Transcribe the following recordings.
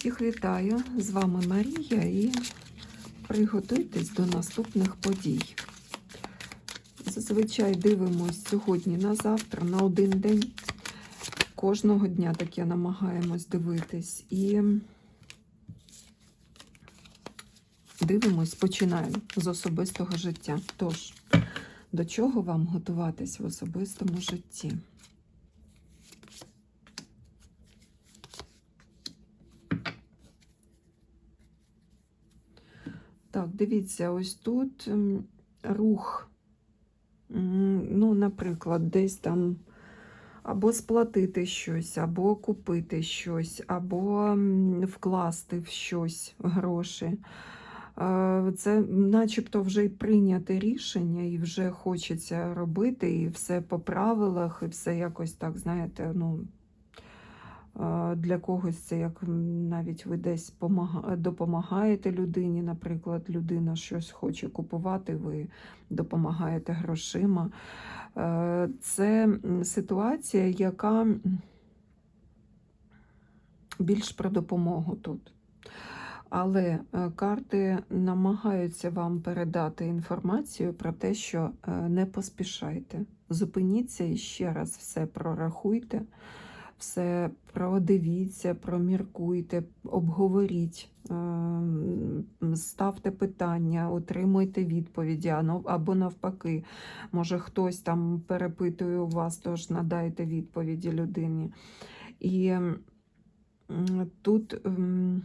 Всіх вітаю! З вами Марія і приготуйтесь до наступних подій. Зазвичай дивимось сьогодні на завтра, на один день. Кожного дня таке намагаємось дивитись. І дивимось, починаємо з особистого життя. Тож, до чого вам готуватись в особистому житті? Так, дивіться, ось тут рух. Ну, наприклад, десь там або сплатити щось, або купити щось, або вкласти в щось гроші. Е, Це начебто вже й прийняте рішення, і вже хочеться робити, і все по правилах, і все якось так, знаєте, ну. Для когось це як навіть ви десь допомагаєте людині, наприклад, людина щось хоче купувати, ви допомагаєте грошима. Е, Це ситуація, яка більш про допомогу тут. Але е, карти намагаються вам передати інформацію про те, що е, не поспішайте. Зупиніться і ще раз все прорахуйте все продивіться, проміркуйте, обговоріть, ем, ставте питання, отримуйте відповіді, або навпаки, може хтось там перепитує у вас, тож надайте відповіді людині. І тут м,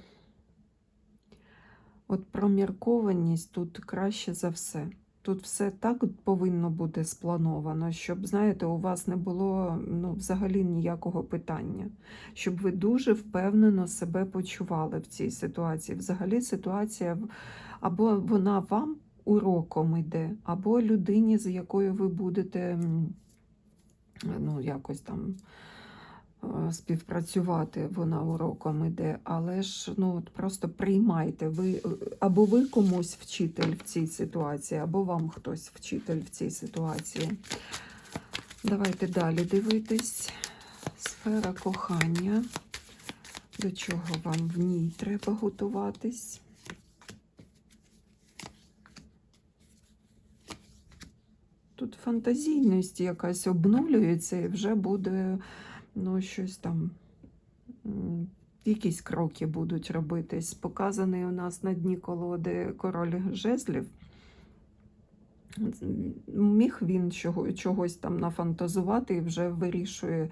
от проміркованість тут краще за все. Тут все так повинно бути сплановано, щоб, знаєте, у вас не було ну, взагалі ніякого питання, щоб ви дуже впевнено себе почували в цій ситуації. Взагалі ситуація або вона вам уроком йде, або людині, з якою ви будете ну, якось там співпрацювати, вона уроком іде, але ж ну, просто приймайте. Ви, е, або ви комусь вчитель в цій ситуації, або вам хтось вчитель в цій ситуації. Давайте далі дивитись. Сфера кохання. До чого вам в ній треба готуватись? Тут фантазійність якась обнулюється і вже буде ну, щось там, якісь кроки будуть робитись. Показаний у нас на дні колоди король жезлів. Міг він чого, чогось там нафантазувати і вже вирішує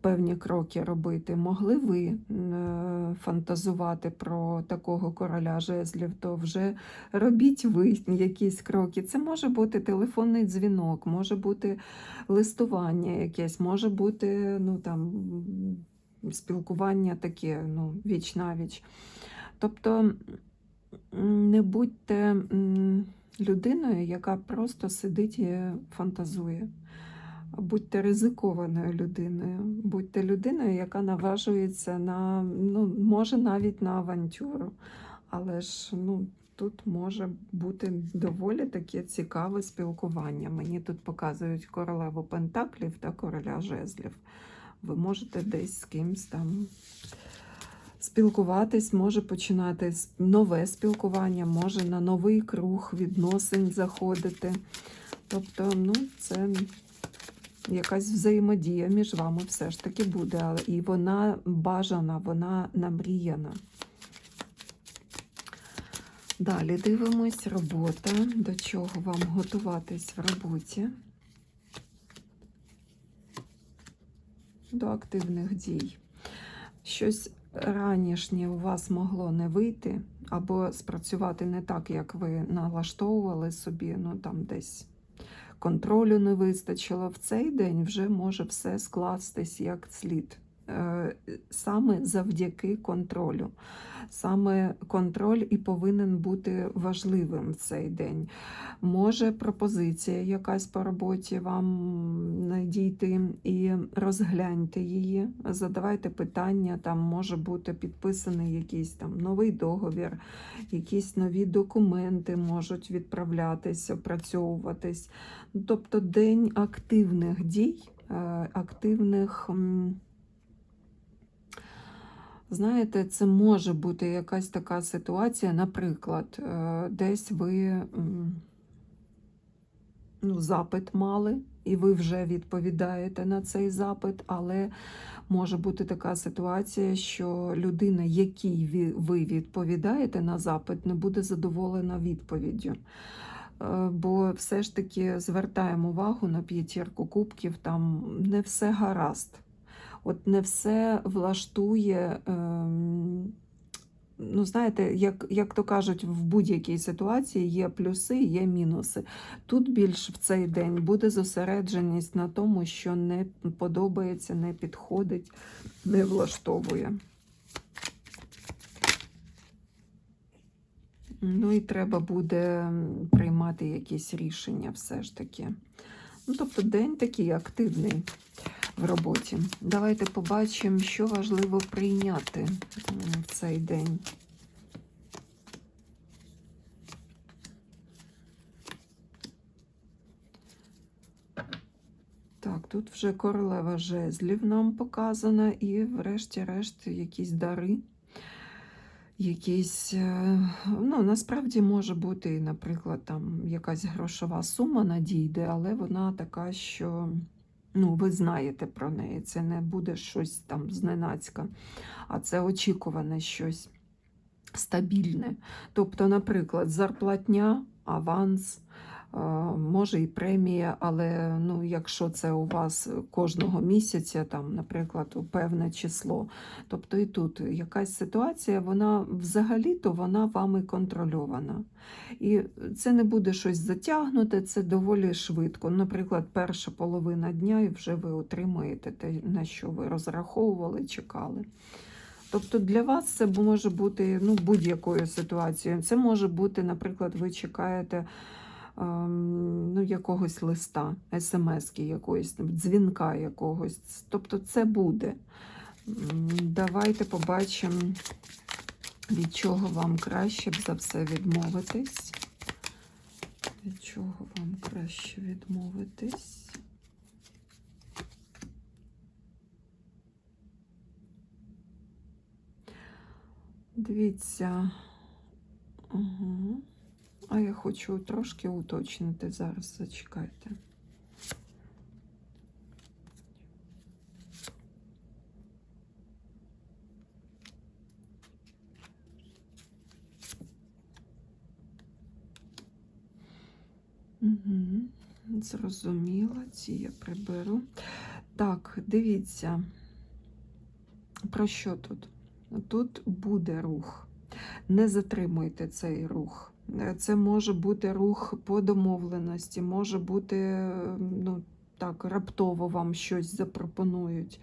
певні кроки робити. Могли ви е, фантазувати про такого короля жезлів, то вже робіть ви якісь кроки. Це може бути телефонний дзвінок, може бути листування якесь, може бути ну, там, спілкування таке ну, віч навіч. Тобто не будьте людиною, яка просто сидить і фантазує. Будьте ризикованою людиною, будьте людиною, яка наважується на, ну, може навіть на авантюру. Але ж ну, тут може бути доволі таке цікаве спілкування. Мені тут показують королеву Пентаклів та короля жезлів. Ви можете десь з кимсь там спілкуватись, може починати нове спілкування, може на новий круг відносин заходити. Тобто, ну, це якась взаємодія між вами все ж таки буде, але і вона бажана, вона намріяна. Далі дивимось робота. До чого вам готуватись в роботі? До активних дій. Щось ранішнє у вас могло не вийти, або спрацювати не так, як ви налаштовували собі, ну там десь контролю не вистачило. В цей день вже може все скластись як слід. Е, Саме завдяки контролю. Саме контроль і повинен бути важливим в цей день. Може пропозиція якась по роботі вам надійти і розгляньте її, задавайте питання, там може бути підписаний якийсь там новий договір, якісь нові документи можуть відправлятись, опрацьовуватись. Тобто день активних дій, е, активних. Знаєте, це може бути якась така ситуація, наприклад, е, десь ви ну, запит мали, і ви вже відповідаєте на цей запит, але може бути така ситуація, що людина, якій ви відповідаєте на запит, не буде задоволена відповіддю. Е, Бо все ж таки звертаємо увагу на п'ятірку кубків, там не все гаразд. От не все влаштує. ем, Ну, знаєте, як, як то кажуть, в будь-якій ситуації є плюси, є мінуси. Тут більш в цей день буде зосередженість на тому, що не подобається, не підходить, не влаштовує. Ну і треба буде приймати якісь рішення все ж таки. Ну, тобто день такий активний в роботі. Давайте побачимо, що важливо прийняти в цей день. Так, тут вже королева жезлів нам показана, і, врешті-решт, якісь дари. Якісь, е, ну, насправді може бути, наприклад, там якась грошова сума надійде, але вона така, що ну, ви знаєте про неї. Це не буде щось там зненацька, а це очікуване щось стабільне. Тобто, наприклад, зарплатня, аванс, може і премія, але ну, якщо це у вас кожного місяця, там, наприклад, певне число. Тобто і тут якась ситуація, вона взагалі-то вона вами контрольована. І це не буде щось затягнуте, це доволі швидко. Наприклад, перша половина дня, і вже ви отримаєте те, на що ви розраховували, чекали. Тобто для вас це може бути ну, будь-якою ситуацією. Це може бути, наприклад, ви чекаєте ну, якогось листа, смс-ки якоїсь, дзвінка якогось. Тобто це буде. Давайте побачимо, від чого вам краще б за все відмовитись. Від чого вам краще відмовитись? Дивіться. Угу. А я хочу трошки уточнити зараз, зачекайте. Угу. Зрозуміла, ці я приберу. Так, дивіться, про що тут? Тут буде рух. Не затримуйте цей рух. Е, Це може бути рух по домовленості, може бути ну, так, раптово вам щось запропонують.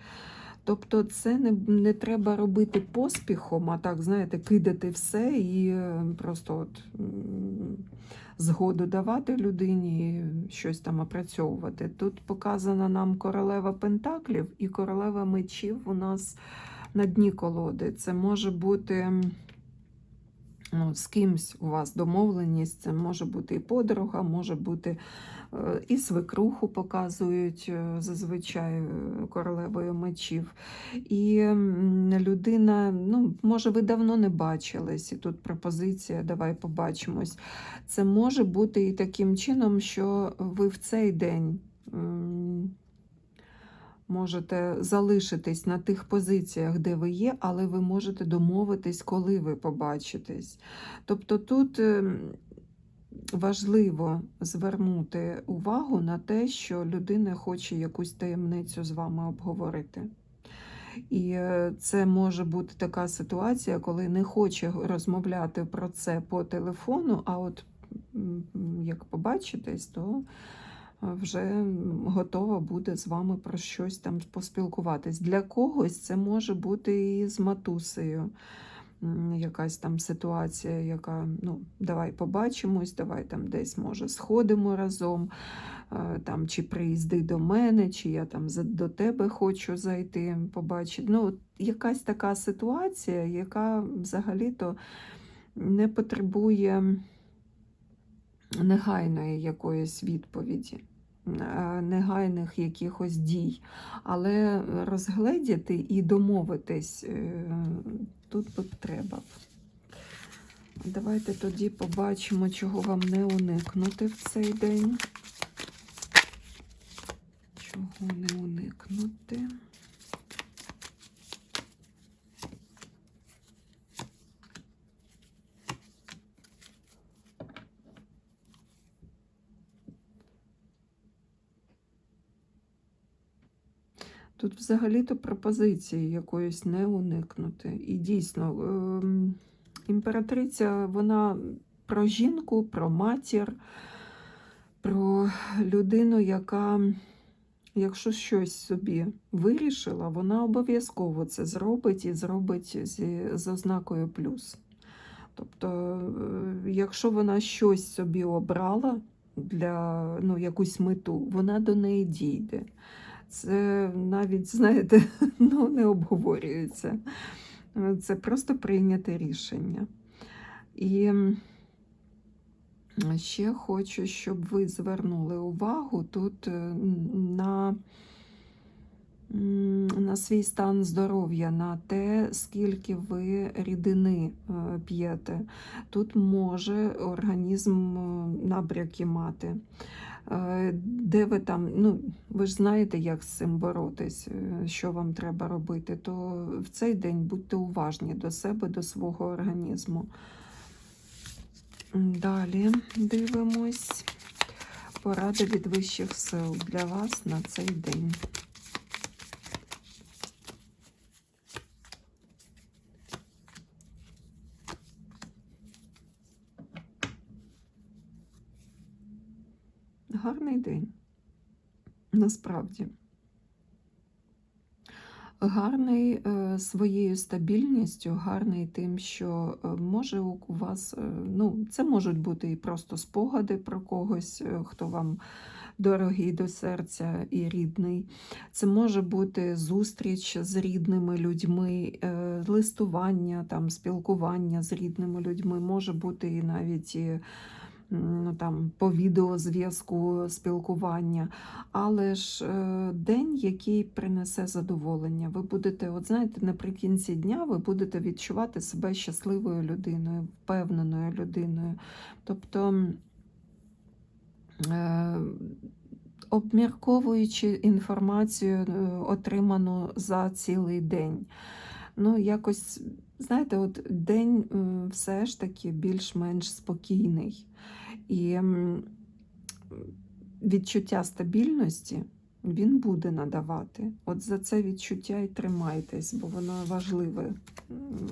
Тобто це не, не треба робити поспіхом, а так, знаєте, кидати все і е, просто от, згоду давати людині, і щось там опрацьовувати. Тут показана нам королева пентаклів і королева мечів у нас на дні колоди. Це може бути ну, з кимсь у вас домовленість, це може бути і подруга, може бути е, і свекруху показують е, зазвичай е, королевою мечів. І людина, ну, може, ви давно не бачились, і тут пропозиція, давай побачимось. Це може бути і таким чином, що ви в цей день. Можете залишитись на тих позиціях, де ви є, але ви можете домовитись, коли ви побачитесь. Тобто тут ем, важливо звернути увагу на те, що людина хоче якусь таємницю з вами обговорити. І е, це може бути така ситуація, коли не хоче розмовляти про це по телефону, а от як побачитесь, то вже готова буде з вами про щось там поспілкуватись. Для когось це може бути і з матусею. Якась там ситуація, яка ну давай побачимось, давай там десь може сходимо разом, там чи приїзди до мене, чи я там до тебе хочу зайти, побачити. Ну, якась така ситуація, яка взагалі-то не потребує негайної якоїсь відповіді. Е, негайних якихось дій. Але розгледіти і домовитись е, тут би треба. Давайте тоді побачимо, чого вам не уникнути в цей день. Чого не уникнути? Тут взагалі-то пропозиції якоїсь не уникнути. І дійсно, ем, імператриця, вона про жінку, про матір, про людину, яка, якщо щось собі вирішила, вона обов'язково це зробить і зробить зі, з ознакою плюс. Тобто, е, якщо вона щось собі обрала для ну, якусь мету, вона до неї дійде. Це навіть, знаєте, ну, не обговорюється. Це просто прийняте рішення. І ще хочу, щоб ви звернули увагу тут е, на, на свій стан здоров'я, на те, скільки ви рідини е, п'єте. Тут може організм е, набряки мати. Е, Де ви там, ну ви ж знаєте, як з цим боротись, що вам треба робити, то в цей день будьте уважні до себе, до свого організму. Далі дивимось. Поради від вищих сил для вас на цей день. Гарний день. Насправді. Гарний е, своєю стабільністю, гарний тим, що е, може у вас, е, ну, це можуть бути і просто спогади про когось, хто вам дорогий до серця і рідний. Це може бути зустріч з рідними людьми, листування, там, спілкування з рідними людьми, може бути і навіть там, по відеозв'язку спілкування. Але ж е, день, який принесе задоволення. Ви будете, от знаєте, наприкінці дня ви будете відчувати себе щасливою людиною, впевненою людиною. Тобто, е, обмірковуючи інформацію, е, отриману за цілий день. Ну, якось, знаєте, от день все ж таки більш-менш спокійний. І відчуття стабільності він буде надавати. От за це відчуття і тримайтесь, бо воно важливе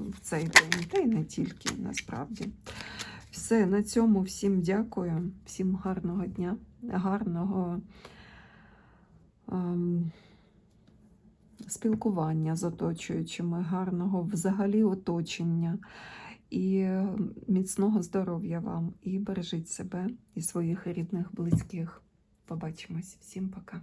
в цей день, та й не тільки насправді. Все, на цьому всім дякую, всім гарного дня, гарного ем, спілкування з оточуючими, гарного взагалі оточення. І міцного здоров'я вам, і бережіть себе і своїх рідних, близьких. Побачимось. Всім пока.